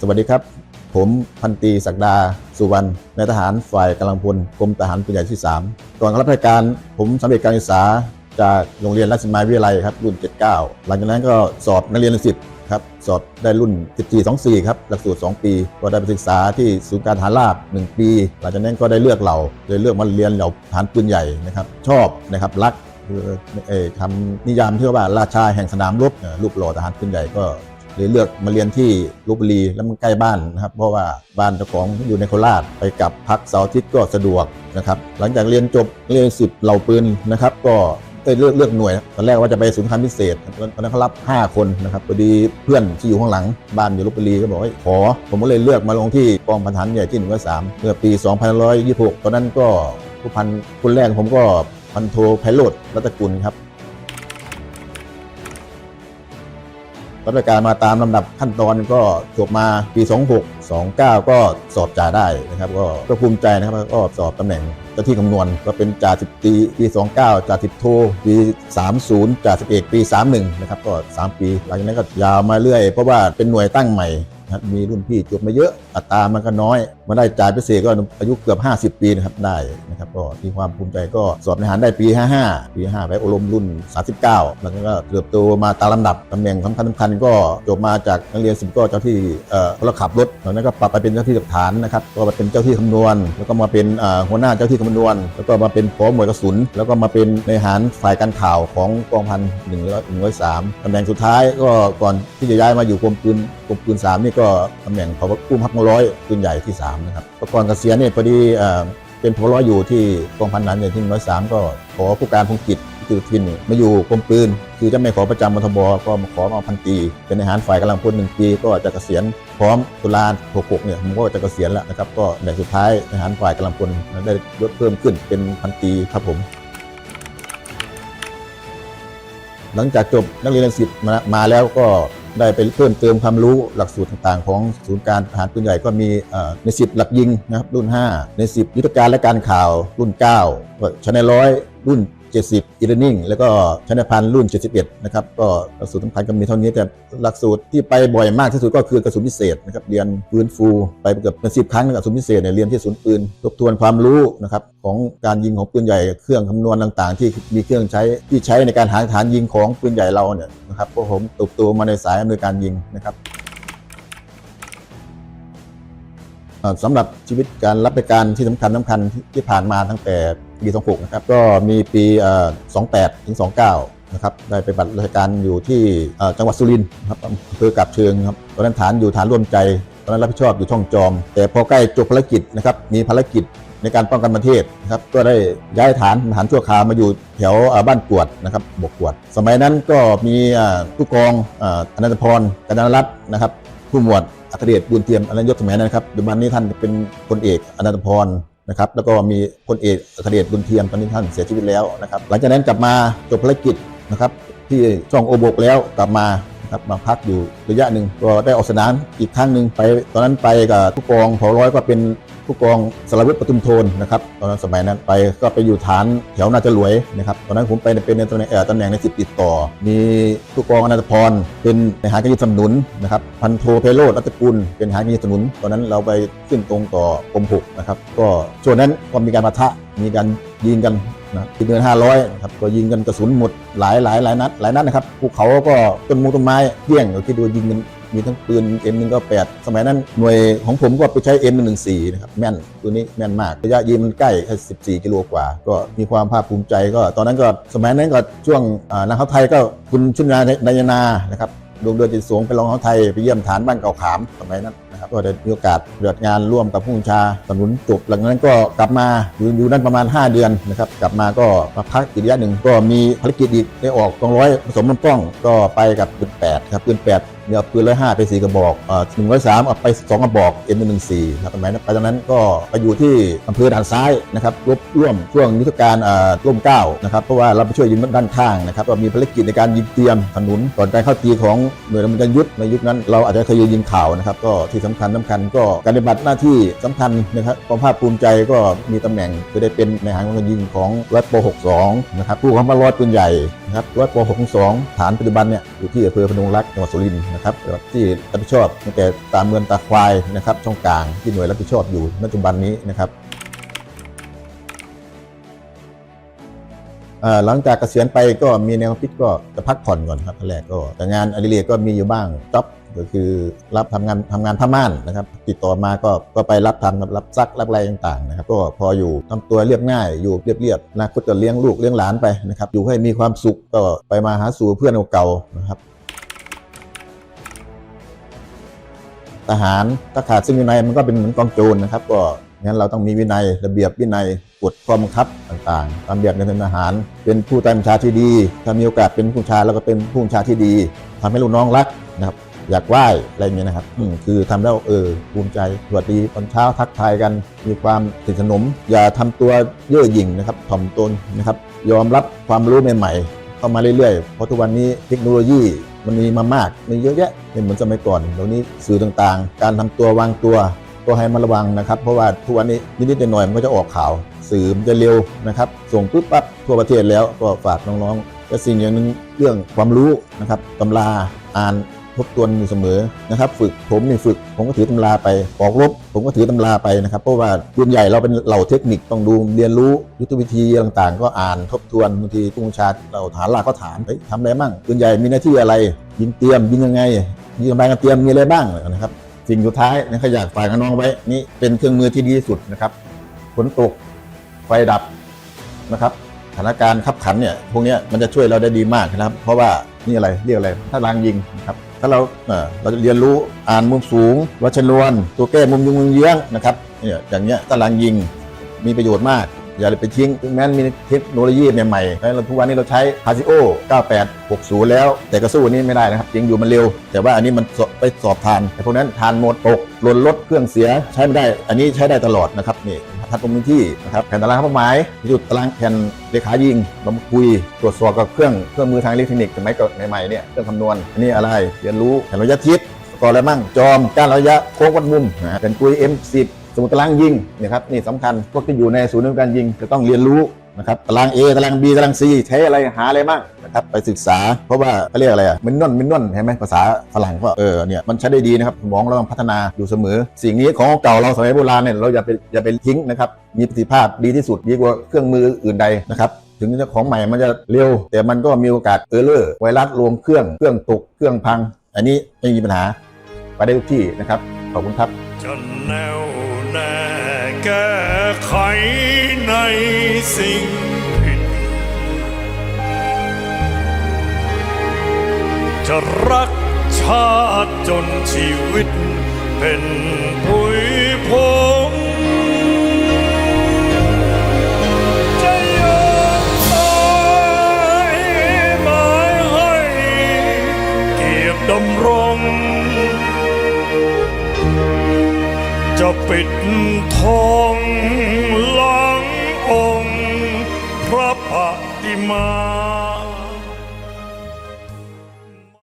สวัสดีครับ ผมพันตีศักดา สุวรรณนายทหารฝ่ายกำลังพลกรมทหารปืนใหญ่ที่ 3 ก่อนรับราชการผมสำเร็จการศึกษาจากโรงเรียนราชมัยวิทยาลัยครับรุ่น 79 หลังจากนั้นก็สอบนักเรียนสิบครับสอบได้รุ่น 1424 ครับหลักสูตร 2 ปี ก็ได้ไปศึกษาที่ศูนย์การทหารราบ 1 ปี หลังจากนั้นก็ได้เลือกเราเลยเลือกมาเรียนเหล่าทหารปืนใหญ่นะครับชอบนะครับรักคือเอ่อคำนิยามที่ว่าราชาแห่งสนามรบรูปหล่อทหารปืนใหญ่ก็ เลยเลือกมาเรียนที่ลบบุรีแล้วมันใกล้บ้านนะครับ เพราะว่าบ้านเจ้าของอยู่ในโคราชไปกลับพักเสาร์อาทิตย์ก็สะดวกนะครับหลังจากเรียนจบเรียนสิบเหล่าปืนนะครับ ก็ได้เลือกเลือกหน่วยตอนแรกว่าจะไปศูนย์การพิเศษตอนนั้นเขารับ 5 คนนะครับพอดีเพื่อนที่อยู่ข้างหลังบ้านอยู่ลบบุรีก็บอกว่าขอ ผมก็เลยเลือกมาลงที่กองพันฐานใหญ่ที่หนึ่งสามเมื่อปี2526 ตอนนั้นก็ผู้พันคนแรกผมก็พันโทไพโรธรัตกุลครับ รับราชการมาตามลำดับขั้นตอนก็จบมาปี 26 29 ก็สอบจ่าได้นะครับ ก็ก็ภูมิใจนะครับก็สอบตำแหน่งเจ้าที่คำนวณก็เป็นจ่าสิบตีปี 29จ่าสิบโทปี 30จ่าสิบเอกปี 31 นะครับ ก็ 3 ปี หลังจากนั้นก็ยาวมาเรื่อย เพราะว่าเป็นหน่วยตั้งใหม่นะครับมีรุ่นพี่จบมาเยอะ อัตรามันก็น้อยมาได้จ่ายพิเศษก็อายุเกือบ 50 ปีนะครับได้นะครับก็มีความภูมิใจก็สอบในหารได้ปี 55 ปี 5 ไปอบรมรุ่น 39 แล้วก็เติบโตมาตามลำดับตำแหน่งสำคัญสำคัญก็จบมาจากนักเรียนสิบก็เจ้าที่เอ่อพลขับรถหลังนั้นก็ปรับไปเป็นเจ้าที่หลักฐานนะครับก็มาเป็นเจ้าที่คำนวณ แล้วก็มาเป็นเอ่อหัวหน้าเจ้าที่คำนวณ แล้วก็มาเป็นผอหมวดกระสุน แล้วก็มาเป็นในหารฝ่ายการข่าวของกองพันหนึ่งร้อยหนึ่งร้อยสามตำแหน่งสุดท้ายก็ก่อนที่จะย้ายมาอยู่กรมปืนกรมปืนสามนี่ก็ตำแหน่งพบกู้พักร้อยปืนใหญ่ที่สามนะครับก็ก่อนเกษียณเนี่ยพอดีเป็นพลร้อยอยู่ที่กองพันนั้นเนี่ยที่ร้อยสามก็ขอผู้การพงกิจคือทินเนี่ยมาอยู่กรมปืน คือจะไม่ขอประจำมทบก็มาขอมาพันตีเป็นในหารฝ่ายกำลังพลหนึ่งปีก็จะเกษียณพร้อมตุลา66เนี่ยผมก็จะเกษียณแล้วนะครับก็ในสุดท้ายในหารฝ่ายกำลังพลได้ยศเพิ่มขึ้นเป็นพันตีครับผม หลังจากจบนักเรียนสิบมามาแล้วก็ ได้ไปเพิ่มเติมความรู้หลักสูตรต่างๆ ของศูนย์การทหารปืนใหญ่ก็มีในสิบหลักยิงนะครับรุ่น 5 ใน 10 ยุทธการและการข่าวรุ่น9ก็ชนร้อยรุ่น 70อีเลนิ่งแล้วก็ชนพันรุ่น 71 นะครับ ก็หลักสูตรสำคัญก็มีเท่านี้แต่หลักสูตรที่ไปบ่อยมากที่สุดก็คือกระสุนพิเศษนะครับเรียนฟื้นฟูไปเกือบเป็นสิบครั้งกระสุนพิเศษเนี่ยเรียนที่ศูนย์ปืนทบทวนความรู้นะครับของการยิงของปืนใหญ่เครื่องคำนวณต่างๆ ที่มีเครื่องใช้ที่ใช้ในการหาฐานยิงของปืนใหญ่เราเนี่ยนะครับพราะผมติบโตมาในสายอำนวยการยิงนะครับสำหรับชีวิตการรับราชการที่สำคัญสำคัญที่ผ่านมาตั้งแต่ ปี26นะครับก็มีปีเอ่อ28ถึง29นะครับได้ไปปฏิบัติราชการอยู่ที่จังหวัดสุรินทร์ครับอำเภอกาบเชิงครับตอนนั้นฐานอยู่ฐานร่วมใจตอนนั้นรับผิดชอบอยู่ช่องจอม แต่พอใกล้จบภารกิจนะครับมีภารกิจในการป้องกันประเทศนะครับก็ได้ย้ายฐานฐานชั่วคราวมาอยู่แถวบ้านกวดนะครับบกกวด สมัยนั้นก็มีผู้กองอนันตพรกนรัตน์นะครับผู้หมวดอัครเดชบุญเทียมอนันยศสมัยนั้นครับปัจจุบันนี้ท่านเป็นพลเอกอนันตพร นะครับแล้วก็มีพลเอกอัครเดชบุญเทียมตอนนี้ท่านเสียชีวิตแล้วนะครับหลังจากนั้นกลับมาจบภารกิจนะครับที่ช่องโอบกแล้วกลับมานะครับมาพักอยู่ระยะหนึ่งก็ได้ออกสนามอีกครั้งหนึ่งไป ตอนนั้นไปกับผู้กองพอร้อยก็เป็น ผู้กองสารวุฒิปทุมโทนนะครับตอนนั้นสมัยนั้นไปก็ไปอยู่ฐานแถวนาจะรวยนะครับตอนนั้นผมไปเป็นในตำแหน่งตำแหน่งในสิบติดต่อ มีผู้กองอนันตพรเป็นในหารการยิสนับสนุนนะครับพันโทเพโรดรัตกุลเป็นหารการยิสนับสนุน ตอนนั้นเราไปขึ้นตรงต่อกรมหกนะครับก็ช่วงนั้นก็มีการปะทะมีการยิงกันนะครับที่เดือน500นะครับก็ยิงกันกระสุนหมดหลายหลายหลายนัดหลายนัดนะครับภูเขาก็ต้นมงต้นไม้เที่ยงเราคิดดูยิงกัน มีทั้งปืน M198 สมัยนั้นหน่วยของผมก็ไปใช้ M114 นะครับแม่นตัวนี้แม่นมากระยะยิงมันใกล้แค่14 กิโลกว่า ก็มีความภาคภูมิใจก็ตอนนั้นก็สมัยนั้นก็ช่วงนักเขาไทยก็คุณชุนนานายนานะครับดวงเดือนจิตสวงไปลองเขาไทยไปเยี่ยมฐานบ้านเก่าขามสมัยนั้นนะครับก็ได้มีโอกาสปฏิบัติงานร่วมกับผู้บัญชาสนุนจบหลังจากนั้นก็กลับมาอยู่อยู่นั่นประมาณ 5 เดือนนะครับกลับมาก็มาพักอีกระยะหนึ่งก็มีภารกิจอีกได้ออกกองร้อยผสมลำกล้องก็ไปกับปืน8ครับปืน8 ยเอาปืนร้อยห้าไปสี่กระบอกอ่อหนึ่งร้อยสามเอาไปสองกระบอก M หนึ่งสี่ครับสมัยนั้นไปตอนนั้นก็ไปอยู่ที่อำเภอด่านซ้ายนะครับรบร่วมช่วงยุทธการเอ่อร่มเก้านะครับเพราะว่าเราไปช่วยยิงด้านข้างนะครับก็มีภารกิจในการยิงเตรียมถนนก่อนการเข้าตีของหน่วยดำเนินการยุทธในยุคนั้นเราอาจจะเคยยิงข่าวนะครับก็ที่สำคัญสำคัญก็การปฏิบัติหน้าที่สำคัญนะครับความภาคภูมิใจก็มีตำแหน่งคือได้เป็นในหางการยิงของรัฐโป62 นะครับผู้ขับร้อยปืนใหญ่นะครับวัดป .602 ฐานปัจจุบันเนี่ยอยู่ที่อำเภอพนมรักจังหวัดสุรินทร์นะครับที่รับผิดชอบตั้งแต่ตามเมืองตาควายนะครับช่องกลางที่หน่วยรับผิดชอบอยู่ปัจจุบันนี้นะครับหลังจากเกษียณไปก็มีแนวคิดก็จะพักผ่อนก่อนครับขั้นแรกก็แต่งานอดิเรกก็มีอยู่บ้างจ็อบก็คือรับทำงานทำงานผ้าม่านนะครับ ติดต่อมาก็ก็ไปรับทำรับรับซักรับอะไรต่างๆนะครับ ก็พออยู่ทำตัวเรียบง่ายอยู่เรียบๆนาคตก็เลี้ยงลูกเลี้ยงหลานไปนะครับ อยู่ให้มีความสุขก็ไปมาหาสู่เพื่อนเก่าๆนะครับ ทหารถ้าขาดซึ่งวินัยมันก็เป็นเหมือนกองโจรนะครับ ก็งั้นเราต้องมีวินัยระเบียบวินัยกฎข้อบังคับต่างๆตามแบบในทหาร เป็นผู้ใต้บัญชาที่ดี ถ้ามีโอกาสเป็นผู้ชาแล้วก็เป็นผู้ชาที่ดีทำให้ลูกน้องรักนะครับอยากไหว้อะไรอย่างเงี้ยนะครับคือทำแล้วเออภูมิใจสวัสดีตอนเช้าทักทายกัน มีความสนิทสนม อย่าทำตัวเย่อหยิ่งนะครับถ่อมตนนะครับ ยอมรับความรู้ใหม่ๆเข้ามาเรื่อยๆ เพราะทุกวันนี้เทคโนโลยี มันมีมามากมีเยอะแยะไม่เหมือนสมัยก่อนเดี๋ยวนี้สื่อต่างๆ การทำตัววางตัวก็ให้มาระวังนะครับ เพราะว่าทุกวันนี้นิดๆหน่อยๆมันก็จะออกข่าว สื่อมันจะเร็วนะครับ ส่งปุ๊บปั๊บทั่วประเทศแล้วก็ฝากน้องๆและสิ่งอย่างหนึ่งเรื่องความรู้นะครับตำราอ่าน ทบทวนอยู่เสมอนะครับ ฝึกผมนี่ฝึกผมก็ถือตำราไปออกรบผมก็ถือตำราไปนะครับ เพราะว่ารุ่นใหญ่เราเป็นเหล่าเทคนิคต้องดูเรียนรู้ยุทธวิธีต่างๆ ก็อ่านทบทวนบางทีผู้บัญชาเราฐานหลักก็ถามเฮ้ยทำอะไรบ้างรุ่นใหญ่มีหน้าที่อะไร ยิงเตรียมยิงยังไงยิงกำลังกันเตรียมมีอะไรบ้างนะครับสิ่งสุดท้ายนะครับอยากฝากน้องไว้นี่เป็นเครื่องมือที่ดีที่สุดนะครับฝนตกไฟดับนะครับสถานการณ์ขับขันเนี่ยพวกนี้มันจะช่วยเราได้ดีมากนะครับ เพราะว่านี่อะไรเรียกอะไรถ้ารางยิงนะครับ ถ้าเราเราจะเรียนรู้อ่านมุมสูงวัชนวน ตัวแก้มุมยุงมุมเยื้องนะครับเนี่ยอย่างเงี้ยตารางยิงมีประโยชน์มาก อย่าไปทิ้งแม้นมีเทคโนโลยีใหม่ๆแล้วเราทุกวันนี้เราใช้ Casio 9860 แล้ว แต่ก็สู้อันนี้ไม่ได้นะครับจริงอยู่มันเร็ว แต่ว่าอันนี้มันไปสอบทานแต่พวกนั้นทานหมดตกหล่นรถเครื่องเสียใช้ไม่ได้ อันนี้ใช้ได้ตลอดนะครับนี่พัดลมพื้นที่นะครับแผ่นตารางเป้าหมายจุดตารางแผ่นเลขายิงเราคุยตรวจสอบกับเครื่องเครื่องมือทางอิเล็กทรอนิกส์สมัยก่อนใหม่ๆเนี่ยเครื่องคำนวณอันนี้อะไรเรียนรู้แผ่นระยะทิศก่อนอะไรมั่งจอมการระยะโค้งวัดมุมนะฮะเป็นกุย M10 สมุดตารางยิงนะครับนี่สำคัญพวกที่อยู่ในศูนย์การยิงจะต้องเรียนรู้นะครับตาราง A ตาราง B ตาราง C ใช้อะไรหาอะไรมั่งนะครับไปศึกษา เพราะว่าเขาเรียกอะไรอะมินนอนมินนอนเห็นไหมภาษาฝรั่งก็เออเนี่ยมันใช้ได้ดีนะครับสมองเราต้องพัฒนาอยู่เสมอ สิ่งนี้ของเก่าเราสมัยโบราณเนี่ยเราอย่าไปอย่าไปทิ้งนะครับมีประสิทธิภาพดีที่สุดดีกว่าเครื่องมืออื่นใดนะครับถึงจะของใหม่มันจะเร็ว แต่มันก็มีโอกาสเออร์เลอร์ไวรัสรวมเครื่องเครื่องตกเครื่องพัง อันนี้ไม่มีปัญหาไปได้ทุกที่นะครับขอบคุณครับ แก้ไขในสิ่งผิด จะรักชาติจนชีวิตเป็นผุยพงจะยอมตายหมายให้เกียรติดำรง จะปิดทองหลังองค์พระปฏิมา